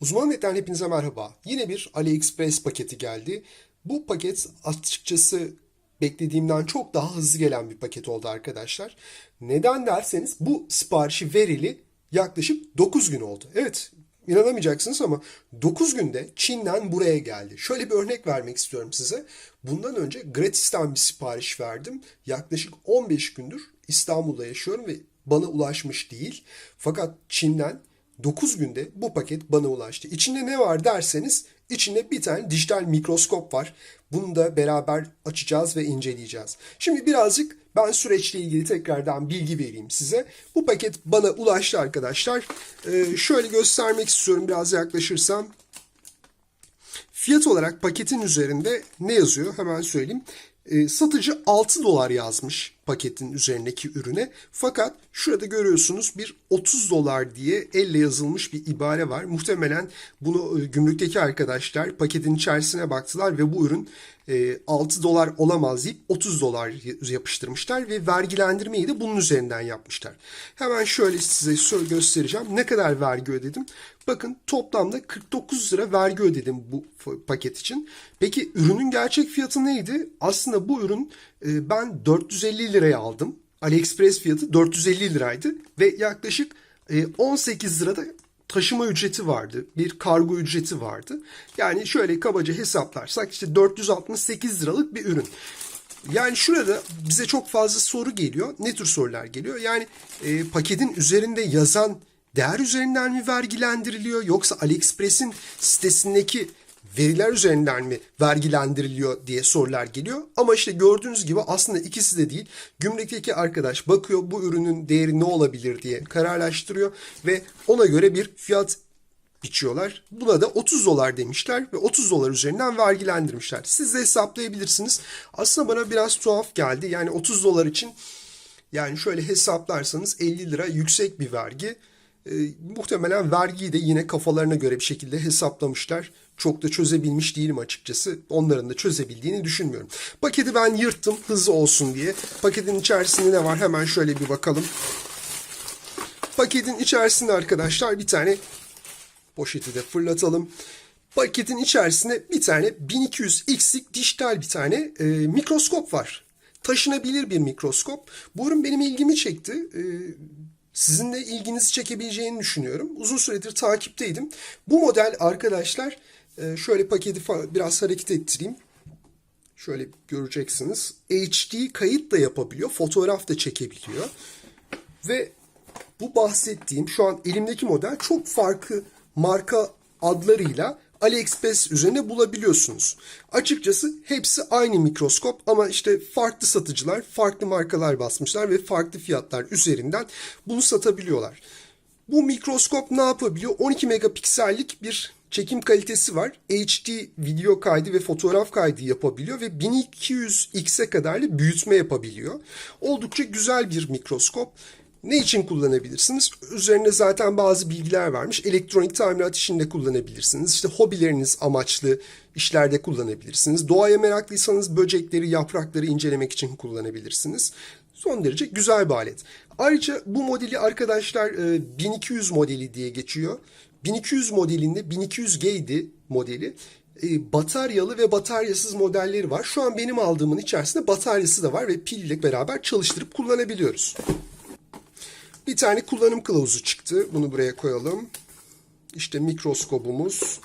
Uzman Net'ten hepinize merhaba. Yine bir AliExpress paketi geldi. Bu paket açıkçası beklediğimden çok daha hızlı gelen bir paket oldu arkadaşlar. Neden derseniz bu siparişi verili yaklaşık 9 gün oldu. Evet inanamayacaksınız ama 9 günde Çin'den buraya geldi. Şöyle bir örnek vermek istiyorum size. Bundan önce gratisten bir sipariş verdim. Yaklaşık 15 gündür İstanbul'da yaşıyorum ve bana ulaşmış değil. Fakat Çin'den 9 günde bu paket bana ulaştı. İçinde ne var derseniz içinde bir tane dijital mikroskop var. Bunu da beraber açacağız ve inceleyeceğiz. Şimdi birazcık ben süreçle ilgili tekrardan bilgi vereyim size. Bu paket bana ulaştı arkadaşlar. Ee, şöyle göstermek istiyorum biraz yaklaşırsam. Fiyat olarak paketin üzerinde ne yazıyor hemen söyleyeyim. E, satıcı 6 dolar yazmış paketin üzerindeki ürüne. Fakat şurada görüyorsunuz bir 30 dolar diye elle yazılmış bir ibare var. Muhtemelen bunu e, gümrükteki arkadaşlar paketin içerisine baktılar ve bu ürün 6 dolar olamaz deyip 30 dolar yapıştırmışlar ve vergilendirmeyi de bunun üzerinden yapmışlar. Hemen şöyle size göstereceğim. Ne kadar vergi ödedim? Bakın toplamda 49 lira vergi ödedim bu paket için. Peki ürünün gerçek fiyatı neydi? Aslında bu ürün e, ben 450 liraya aldım. AliExpress fiyatı 450 liraydı ve yaklaşık e, 18 lirada taşıma ücreti vardı. Bir kargo ücreti vardı. Yani şöyle kabaca hesaplarsak işte 468 liralık bir ürün. Yani şurada bize çok fazla soru geliyor. Ne tür sorular geliyor? Yani e, paketin üzerinde yazan değer üzerinden mi vergilendiriliyor yoksa AliExpress'in sitesindeki veriler üzerinden mi vergilendiriliyor diye sorular geliyor. Ama işte gördüğünüz gibi aslında ikisi de değil. Gümrükteki arkadaş bakıyor bu ürünün değeri ne olabilir diye kararlaştırıyor ve ona göre bir fiyat biçiyorlar. Buna da 30 dolar demişler ve 30 dolar üzerinden vergilendirmişler. Siz de hesaplayabilirsiniz. Aslında bana biraz tuhaf geldi. Yani 30 dolar için yani şöyle hesaplarsanız 50 lira yüksek bir vergi. E, muhtemelen vergiyi de yine kafalarına göre bir şekilde hesaplamışlar. Çok da çözebilmiş değilim açıkçası. Onların da çözebildiğini düşünmüyorum. Paketi ben yırttım hızlı olsun diye. Paketin içerisinde ne var hemen şöyle bir bakalım. Paketin içerisinde arkadaşlar bir tane poşeti de fırlatalım. Paketin içerisinde bir tane 1200x'lik dijital bir tane e, mikroskop var. Taşınabilir bir mikroskop. Bu ürün benim ilgimi çekti. E, sizin de ilginizi çekebileceğini düşünüyorum. Uzun süredir takipteydim. Bu model arkadaşlar e, şöyle paketi biraz hareket ettireyim. Şöyle göreceksiniz. HD kayıt da yapabiliyor. Fotoğraf da çekebiliyor. Ve bu bahsettiğim şu an elimdeki model çok farklı marka adlarıyla AliExpress üzerinde bulabiliyorsunuz. Açıkçası hepsi aynı mikroskop ama işte farklı satıcılar, farklı markalar basmışlar ve farklı fiyatlar üzerinden bunu satabiliyorlar. Bu mikroskop ne yapabiliyor? 12 megapiksellik bir çekim kalitesi var. HD video kaydı ve fotoğraf kaydı yapabiliyor ve 1200x'e kadar da büyütme yapabiliyor. Oldukça güzel bir mikroskop. Ne için kullanabilirsiniz? Üzerine zaten bazı bilgiler vermiş. Elektronik tamirat işinde kullanabilirsiniz. İşte hobileriniz amaçlı işlerde kullanabilirsiniz. Doğaya meraklıysanız böcekleri, yaprakları incelemek için kullanabilirsiniz. Son derece güzel bir alet. Ayrıca bu modeli arkadaşlar 1200 modeli diye geçiyor. 1200 modelinde 1200G'di modeli. E, bataryalı ve bataryasız modelleri var. Şu an benim aldığımın içerisinde bataryası da var ve pille beraber çalıştırıp kullanabiliyoruz. Bir tane kullanım kılavuzu çıktı. Bunu buraya koyalım. İşte mikroskobumuz.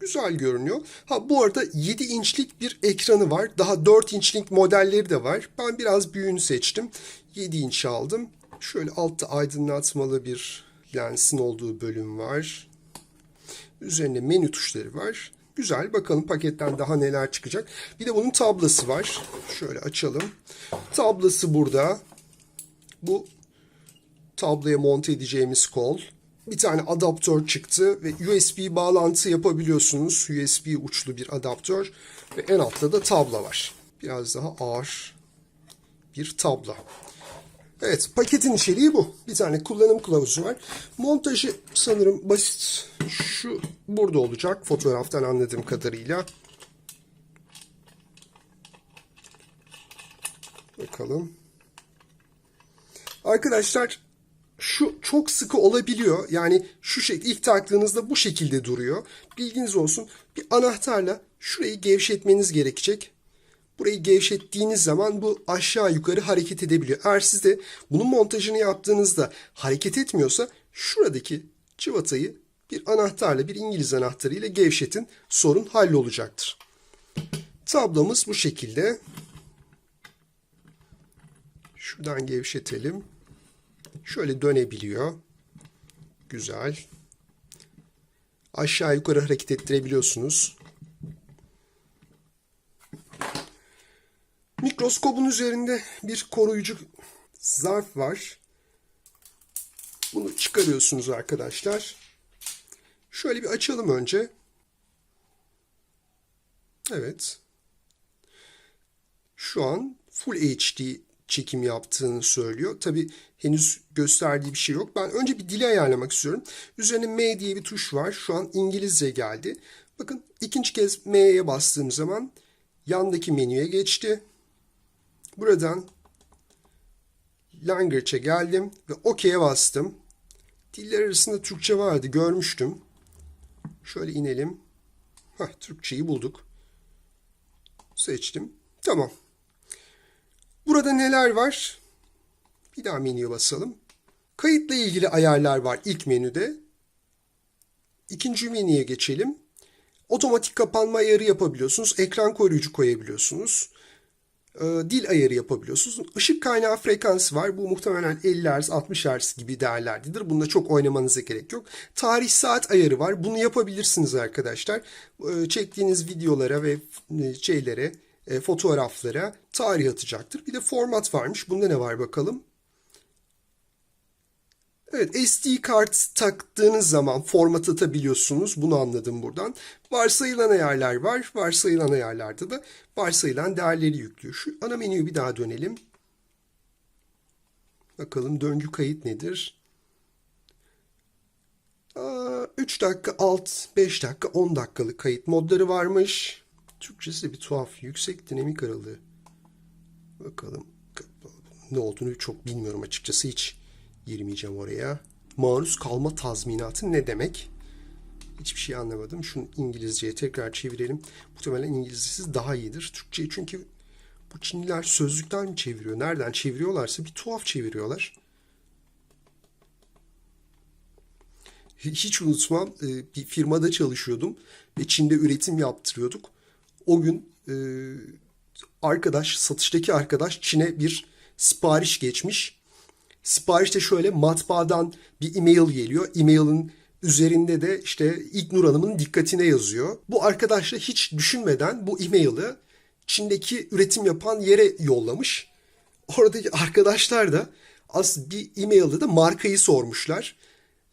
Güzel görünüyor. Ha bu arada 7 inçlik bir ekranı var. Daha 4 inçlik modelleri de var. Ben biraz büyüğünü seçtim. 7 inç aldım. Şöyle altta aydınlatmalı bir lensin olduğu bölüm var. Üzerinde menü tuşları var. Güzel. Bakalım paketten daha neler çıkacak. Bir de bunun tablası var. Şöyle açalım. Tablası burada. Bu tabloya monte edeceğimiz kol. Bir tane adaptör çıktı ve USB bağlantı yapabiliyorsunuz. USB uçlu bir adaptör ve en altta da tabla var. Biraz daha ağır bir tabla. Evet paketin içeriği bu. Bir tane kullanım kılavuzu var. Montajı sanırım basit. Şu burada olacak fotoğraftan anladığım kadarıyla. Bakalım. Arkadaşlar şu çok sıkı olabiliyor. Yani şu şekilde ilk taktığınızda bu şekilde duruyor. Bilginiz olsun. Bir anahtarla şurayı gevşetmeniz gerekecek. Burayı gevşettiğiniz zaman bu aşağı yukarı hareket edebiliyor. Eğer siz de bunun montajını yaptığınızda hareket etmiyorsa şuradaki çıvatayı bir anahtarla, bir İngiliz anahtarıyla gevşetin. Sorun hallolacaktır. Tablomuz bu şekilde. Şuradan gevşetelim. Şöyle dönebiliyor. Güzel. Aşağı yukarı hareket ettirebiliyorsunuz. Mikroskopun üzerinde bir koruyucu zarf var. Bunu çıkarıyorsunuz arkadaşlar. Şöyle bir açalım önce. Evet. Şu an Full HD çekim yaptığını söylüyor. Tabi henüz gösterdiği bir şey yok. Ben önce bir dili ayarlamak istiyorum. Üzerine M diye bir tuş var. Şu an İngilizce geldi. Bakın ikinci kez M'ye bastığım zaman yandaki menüye geçti. Buradan Language'e geldim ve OK'ye bastım. Diller arasında Türkçe vardı görmüştüm. Şöyle inelim. Heh, Türkçeyi bulduk. Seçtim. Tamam. Burada neler var? Bir daha menüye basalım. Kayıtla ilgili ayarlar var ilk menüde. İkinci menüye geçelim. Otomatik kapanma ayarı yapabiliyorsunuz. Ekran koruyucu koyabiliyorsunuz. Ee, dil ayarı yapabiliyorsunuz. Işık kaynağı frekansı var. Bu muhtemelen 50 Hz, 60 Hz gibi değerlerdedir. Bunda çok oynamanıza gerek yok. Tarih saat ayarı var. Bunu yapabilirsiniz arkadaşlar. Ee, çektiğiniz videolara ve e, şeylere, e, fotoğraflara tarih atacaktır. Bir de format varmış. Bunda ne var bakalım. Evet SD kart taktığınız zaman format atabiliyorsunuz. Bunu anladım buradan. Varsayılan ayarlar var. Varsayılan ayarlarda da varsayılan değerleri yüklüyor. Şu ana menüye bir daha dönelim. Bakalım döngü kayıt nedir? 3 dakika alt, 5 dakika, 10 dakikalık kayıt modları varmış. Türkçesi de bir tuhaf. Yüksek dinamik aralığı. Bakalım ne olduğunu çok bilmiyorum açıkçası hiç girmeyeceğim oraya. Maruz kalma tazminatı ne demek? Hiçbir şey anlamadım. Şunu İngilizceye tekrar çevirelim. Muhtemelen İngilizcesi daha iyidir. Türkçeyi çünkü bu Çinliler sözlükten mi çeviriyor? Nereden çeviriyorlarsa bir tuhaf çeviriyorlar. Hiç unutmam bir firmada çalışıyordum ve Çin'de üretim yaptırıyorduk. O gün arkadaş, satıştaki arkadaş Çin'e bir sipariş geçmiş Siparişte şöyle matbaadan bir e-mail geliyor. E-mail'in üzerinde de işte İlknur Hanım'ın dikkatine yazıyor. Bu arkadaş da hiç düşünmeden bu e-mail'i Çin'deki üretim yapan yere yollamış. Oradaki arkadaşlar da az bir e-mail'de de markayı sormuşlar.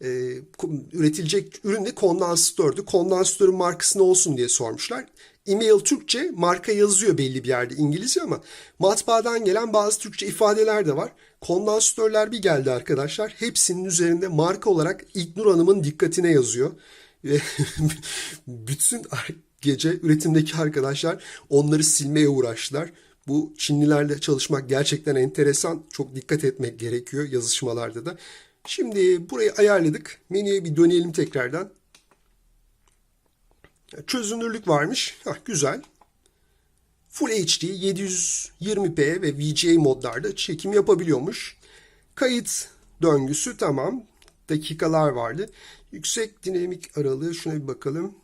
Ee, üretilecek ürün de kondansatör'dü. Kondansatörün markası ne olsun diye sormuşlar. E-mail Türkçe, marka yazıyor belli bir yerde İngilizce ama matbaadan gelen bazı Türkçe ifadeler de var. Kondansatörler bir geldi arkadaşlar. Hepsinin üzerinde marka olarak İlknur Hanım'ın dikkatine yazıyor. Bütün gece üretimdeki arkadaşlar onları silmeye uğraştılar. Bu Çinlilerle çalışmak gerçekten enteresan. Çok dikkat etmek gerekiyor yazışmalarda da. Şimdi burayı ayarladık. Menüye bir dönelim tekrardan. Çözünürlük varmış. Hah, güzel. Full HD 720p ve VGA modlarda çekim yapabiliyormuş. Kayıt döngüsü tamam. Dakikalar vardı. Yüksek dinamik aralığı şuna bir bakalım.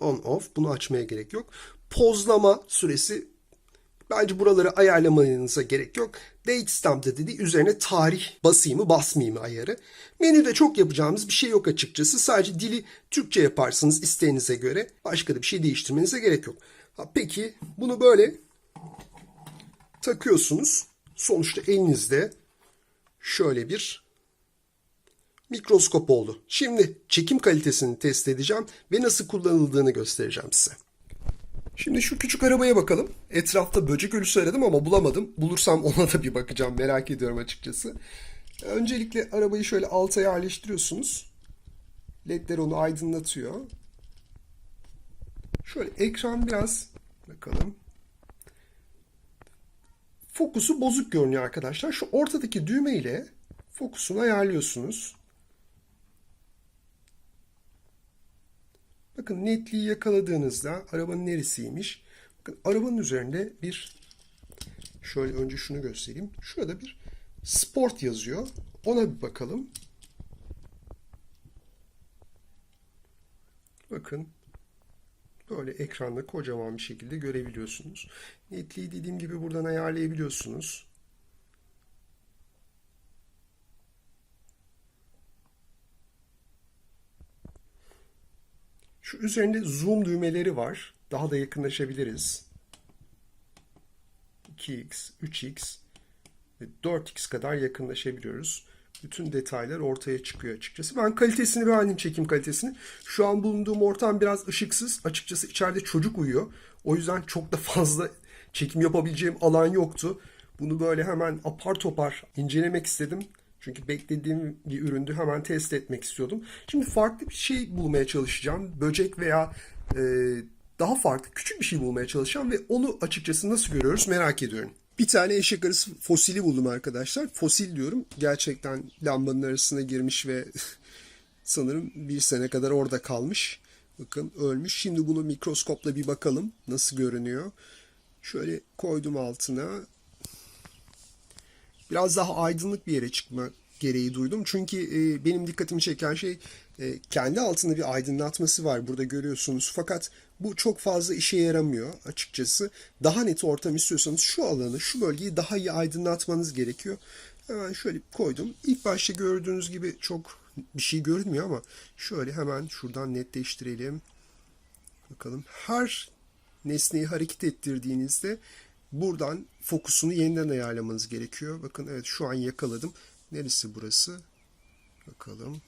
On off bunu açmaya gerek yok. Pozlama süresi Bence buraları ayarlamanıza gerek yok. Date stamp'ta dedi üzerine tarih basayım mı basmayayım mı ayarı. Menüde çok yapacağımız bir şey yok açıkçası. Sadece dili Türkçe yaparsınız isteğinize göre. Başka da bir şey değiştirmenize gerek yok. Ha, peki bunu böyle takıyorsunuz. Sonuçta elinizde şöyle bir mikroskop oldu. Şimdi çekim kalitesini test edeceğim ve nasıl kullanıldığını göstereceğim size. Şimdi şu küçük arabaya bakalım. Etrafta böcek ölüsü aradım ama bulamadım. Bulursam ona da bir bakacağım. Merak ediyorum açıkçası. Öncelikle arabayı şöyle alta yerleştiriyorsunuz. Ledler onu aydınlatıyor. Şöyle ekran biraz bakalım. Fokusu bozuk görünüyor arkadaşlar. Şu ortadaki düğme ile fokusunu ayarlıyorsunuz. Bakın netliği yakaladığınızda arabanın neresiymiş? Bakın arabanın üzerinde bir şöyle önce şunu göstereyim. Şurada bir sport yazıyor. Ona bir bakalım. Bakın böyle ekranda kocaman bir şekilde görebiliyorsunuz. Netliği dediğim gibi buradan ayarlayabiliyorsunuz. Şu üzerinde zoom düğmeleri var. Daha da yakınlaşabiliriz. 2x, 3x ve 4x kadar yakınlaşabiliyoruz. Bütün detaylar ortaya çıkıyor açıkçası. Ben kalitesini beğendim çekim kalitesini. Şu an bulunduğum ortam biraz ışıksız. Açıkçası içeride çocuk uyuyor. O yüzden çok da fazla çekim yapabileceğim alan yoktu. Bunu böyle hemen apar topar incelemek istedim. Çünkü beklediğim bir üründü. Hemen test etmek istiyordum. Şimdi farklı bir şey bulmaya çalışacağım. Böcek veya e, daha farklı küçük bir şey bulmaya çalışacağım ve onu açıkçası nasıl görüyoruz merak ediyorum. Bir tane eşek arısı fosili buldum arkadaşlar. Fosil diyorum. Gerçekten lambanın arasına girmiş ve sanırım bir sene kadar orada kalmış. Bakın ölmüş. Şimdi bunu mikroskopla bir bakalım nasıl görünüyor. Şöyle koydum altına. Biraz daha aydınlık bir yere çıkma gereği duydum. Çünkü e, benim dikkatimi çeken şey e, kendi altında bir aydınlatması var. Burada görüyorsunuz. Fakat bu çok fazla işe yaramıyor açıkçası. Daha net ortam istiyorsanız şu alanı, şu bölgeyi daha iyi aydınlatmanız gerekiyor. Hemen şöyle koydum. İlk başta gördüğünüz gibi çok bir şey görünmüyor ama şöyle hemen şuradan netleştirelim. Bakalım. Her nesneyi hareket ettirdiğinizde buradan fokusunu yeniden ayarlamanız gerekiyor. Bakın evet şu an yakaladım. Neresi burası? Bakalım.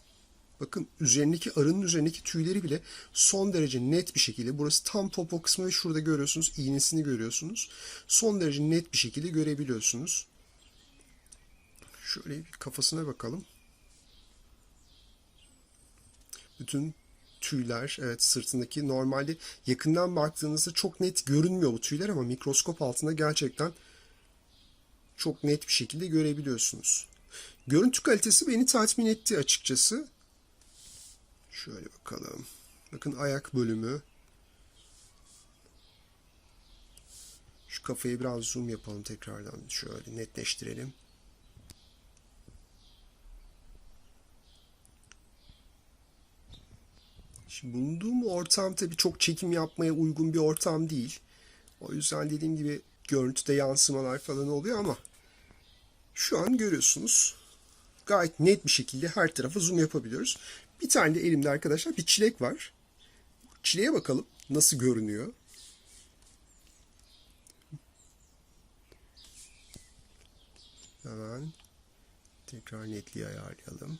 Bakın üzerindeki arının üzerindeki tüyleri bile son derece net bir şekilde burası tam popo kısmı ve şurada görüyorsunuz iğnesini görüyorsunuz. Son derece net bir şekilde görebiliyorsunuz. Şöyle bir kafasına bakalım. Bütün tüyler evet sırtındaki normalde yakından baktığınızda çok net görünmüyor bu tüyler ama mikroskop altında gerçekten çok net bir şekilde görebiliyorsunuz. Görüntü kalitesi beni tatmin etti açıkçası. Şöyle bakalım. Bakın ayak bölümü. Şu kafayı biraz zoom yapalım tekrardan. Şöyle netleştirelim. Şimdi bulunduğum ortam tabii çok çekim yapmaya uygun bir ortam değil. O yüzden dediğim gibi görüntüde yansımalar falan oluyor ama şu an görüyorsunuz. Gayet net bir şekilde her tarafa zoom yapabiliyoruz. Bir tane de elimde arkadaşlar bir çilek var. Çileğe bakalım nasıl görünüyor. Hemen tekrar netliği ayarlayalım.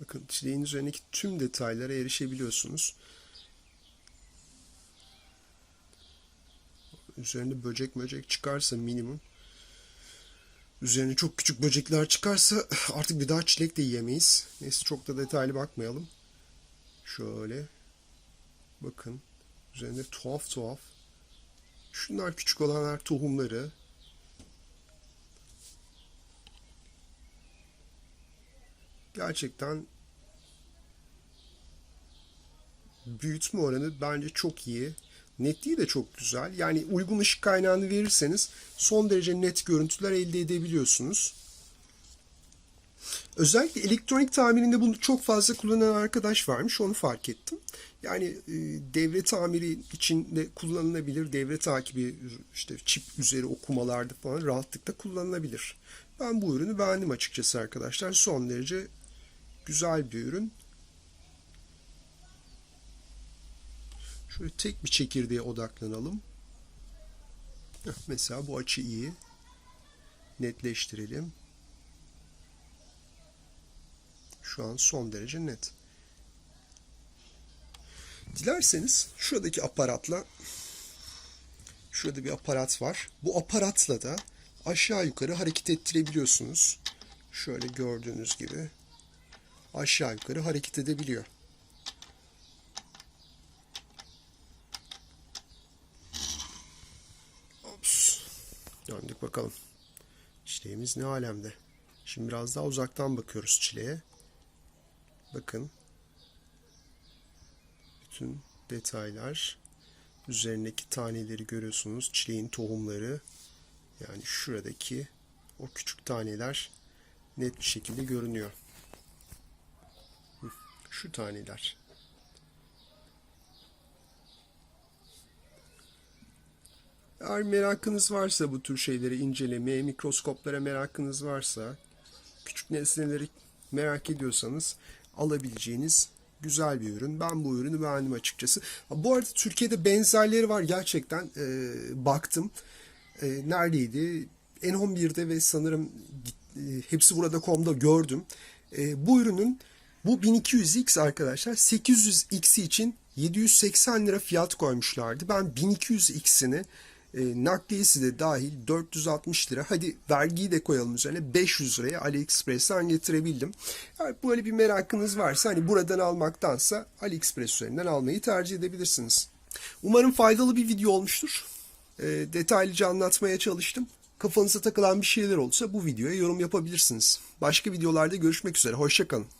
Bakın çileğin üzerindeki tüm detaylara erişebiliyorsunuz. Üzerinde böcek böcek çıkarsa minimum. Üzerine çok küçük böcekler çıkarsa artık bir daha çilek de yiyemeyiz. Neyse çok da detaylı bakmayalım. Şöyle. Bakın. Üzerinde tuhaf tuhaf. Şunlar küçük olanlar tohumları. Gerçekten büyütme oranı bence çok iyi. Netliği de çok güzel. Yani uygun ışık kaynağını verirseniz son derece net görüntüler elde edebiliyorsunuz. Özellikle elektronik tamirinde bunu çok fazla kullanan arkadaş varmış. Onu fark ettim. Yani e, devre tamiri için de kullanılabilir. Devre takibi işte çip üzeri okumalarda falan rahatlıkla kullanılabilir. Ben bu ürünü beğendim açıkçası arkadaşlar. Son derece güzel bir ürün. Şöyle tek bir çekirdeğe odaklanalım. Mesela bu açı iyi. Netleştirelim. Şu an son derece net. Dilerseniz şuradaki aparatla şurada bir aparat var. Bu aparatla da aşağı yukarı hareket ettirebiliyorsunuz. Şöyle gördüğünüz gibi aşağı yukarı hareket edebiliyor. Bakalım. Çileğimiz ne alemde. Şimdi biraz daha uzaktan bakıyoruz çileğe. Bakın. Bütün detaylar. Üzerindeki taneleri görüyorsunuz. Çileğin tohumları. Yani şuradaki o küçük taneler net bir şekilde görünüyor. Şu taneler. Eğer merakınız varsa bu tür şeyleri incelemeye, mikroskoplara merakınız varsa, küçük nesneleri merak ediyorsanız alabileceğiniz güzel bir ürün. Ben bu ürünü beğendim açıkçası. Bu arada Türkiye'de benzerleri var gerçekten. Ee, baktım. Ee, neredeydi? N11'de ve sanırım e, hepsi burada.com'da gördüm. Ee, bu ürünün bu 1200X arkadaşlar 800X'i için 780 lira fiyat koymuşlardı. Ben 1200X'ini e, nakliyesi de dahil 460 lira. Hadi vergiyi de koyalım üzerine 500 liraya AliExpress'ten getirebildim. Yani böyle bir merakınız varsa hani buradan almaktansa AliExpress üzerinden almayı tercih edebilirsiniz. Umarım faydalı bir video olmuştur. E, detaylıca anlatmaya çalıştım. Kafanıza takılan bir şeyler olursa bu videoya yorum yapabilirsiniz. Başka videolarda görüşmek üzere. Hoşçakalın.